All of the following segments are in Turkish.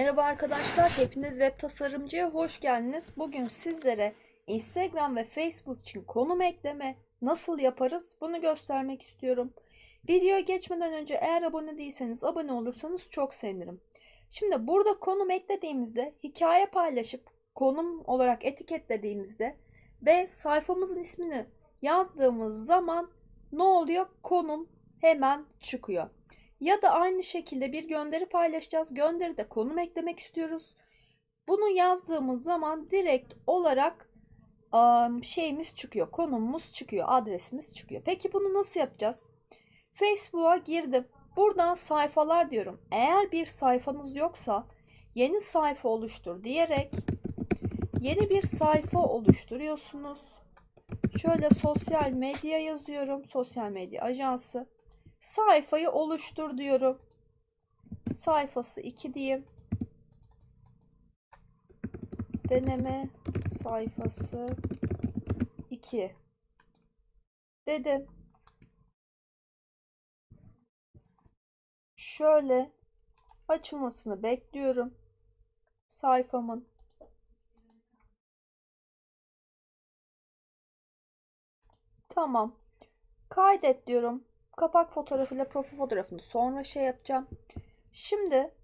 Merhaba arkadaşlar, hepiniz web tasarımcıya hoş geldiniz. Bugün sizlere Instagram ve Facebook için konum ekleme nasıl yaparız bunu göstermek istiyorum. Videoya geçmeden önce eğer abone değilseniz abone olursanız çok sevinirim. Şimdi burada konum eklediğimizde hikaye paylaşıp konum olarak etiketlediğimizde ve sayfamızın ismini yazdığımız zaman ne oluyor? Konum hemen çıkıyor. Ya da aynı şekilde bir gönderi paylaşacağız. Gönderide konum eklemek istiyoruz. Bunu yazdığımız zaman direkt olarak şeyimiz çıkıyor. Konumumuz çıkıyor. Adresimiz çıkıyor. Peki bunu nasıl yapacağız? Facebook'a girdim. Buradan sayfalar diyorum. Eğer bir sayfanız yoksa yeni sayfa oluştur diyerek yeni bir sayfa oluşturuyorsunuz. Şöyle sosyal medya yazıyorum. Sosyal medya ajansı. Sayfayı oluştur diyorum. Sayfası 2 diyeyim. Deneme sayfası 2 dedim. Şöyle açılmasını bekliyorum sayfamın. Tamam. Kaydet diyorum. Kapak fotoğrafıyla profil fotoğrafını sonra şey yapacağım. Şimdi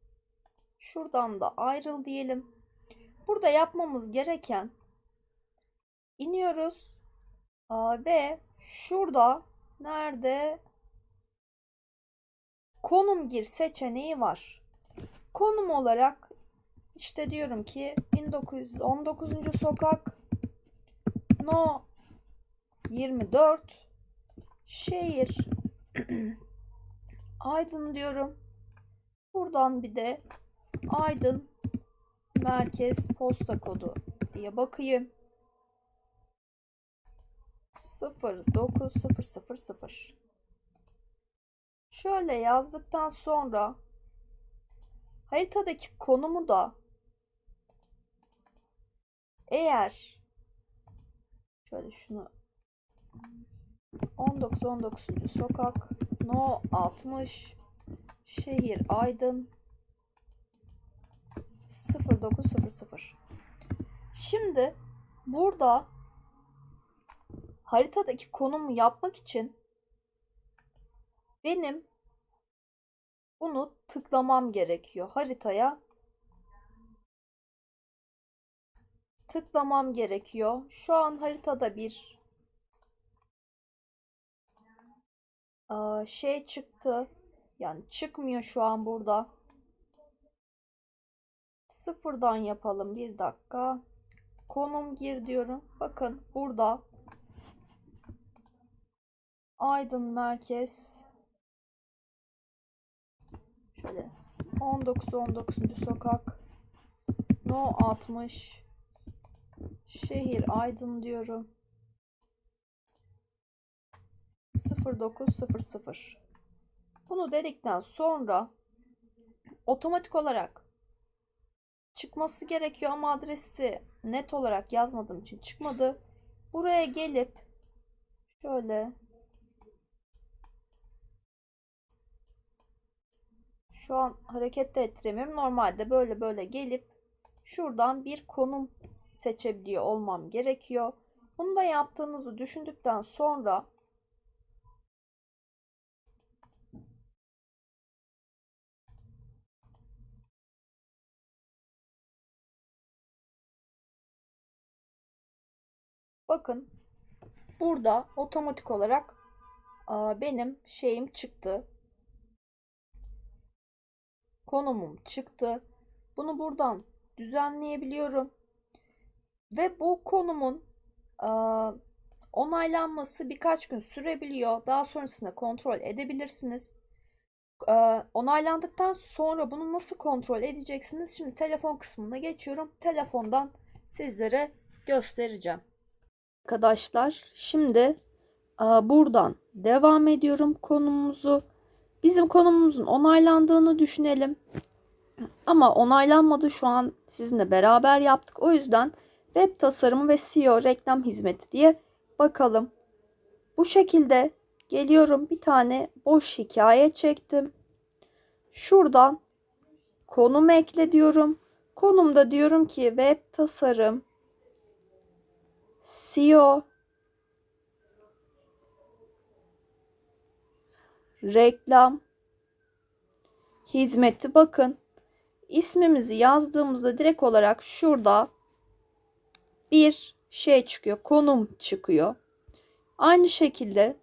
şuradan da ayrıl diyelim. Burada yapmamız gereken iniyoruz ve şurada nerede konum gir seçeneği var. Konum olarak işte diyorum ki 1919. sokak no 24 şehir Aydın diyorum. Buradan bir de Aydın merkez posta kodu diye bakayım. 09000. Şöyle yazdıktan sonra haritadaki konumu da eğer şöyle şunu 19 19. sokak No 60 Şehir Aydın 0900 Şimdi burada haritadaki konumu yapmak için benim bunu tıklamam gerekiyor. Haritaya tıklamam gerekiyor. Şu an haritada bir Aa, şey çıktı. Yani çıkmıyor şu an burada. Sıfırdan yapalım. Bir dakika. Konum gir diyorum. Bakın burada. Aydın merkez. Şöyle 19 19. sokak. No 60. Şehir Aydın diyorum. 0900. Bunu dedikten sonra otomatik olarak çıkması gerekiyor ama adresi net olarak yazmadığım için çıkmadı. Buraya gelip şöyle şu an hareket de ettiremiyorum. Normalde böyle böyle gelip şuradan bir konum seçebiliyor olmam gerekiyor. Bunu da yaptığınızı düşündükten sonra Bakın burada otomatik olarak benim şeyim çıktı. Konumum çıktı. Bunu buradan düzenleyebiliyorum. Ve bu konumun onaylanması birkaç gün sürebiliyor. Daha sonrasında kontrol edebilirsiniz. Onaylandıktan sonra bunu nasıl kontrol edeceksiniz? Şimdi telefon kısmına geçiyorum. Telefondan sizlere göstereceğim. Arkadaşlar şimdi buradan devam ediyorum konumumuzu. Bizim konumumuzun onaylandığını düşünelim. Ama onaylanmadı şu an sizinle beraber yaptık. O yüzden web tasarımı ve SEO reklam hizmeti diye bakalım. Bu şekilde geliyorum bir tane boş hikaye çektim. Şuradan konum ekle diyorum. Konumda diyorum ki web tasarım SEO reklam hizmeti bakın ismimizi yazdığımızda direkt olarak şurada bir şey çıkıyor konum çıkıyor. Aynı şekilde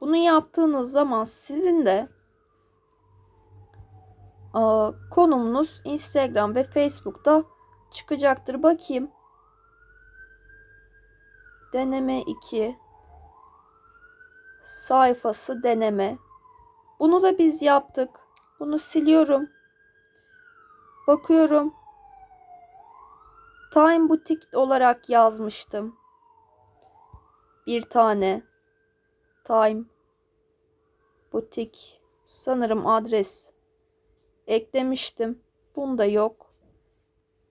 bunu yaptığınız zaman sizin de konumunuz Instagram ve Facebook'ta çıkacaktır. Bakayım deneme 2 sayfası deneme bunu da biz yaptık. Bunu siliyorum. Bakıyorum. Time Boutique olarak yazmıştım. Bir tane. Time Boutique. Sanırım adres eklemiştim. Bunda yok.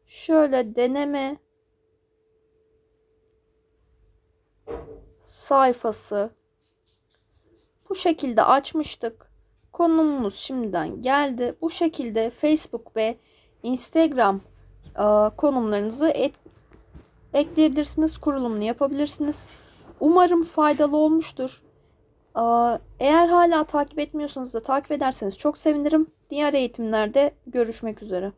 Şöyle deneme sayfası bu şekilde açmıştık. Konumumuz şimdiden geldi. Bu şekilde Facebook ve Instagram e, konumlarınızı et, ekleyebilirsiniz. Kurulumunu yapabilirsiniz. Umarım faydalı olmuştur. E, eğer hala takip etmiyorsanız da takip ederseniz çok sevinirim. Diğer eğitimlerde görüşmek üzere.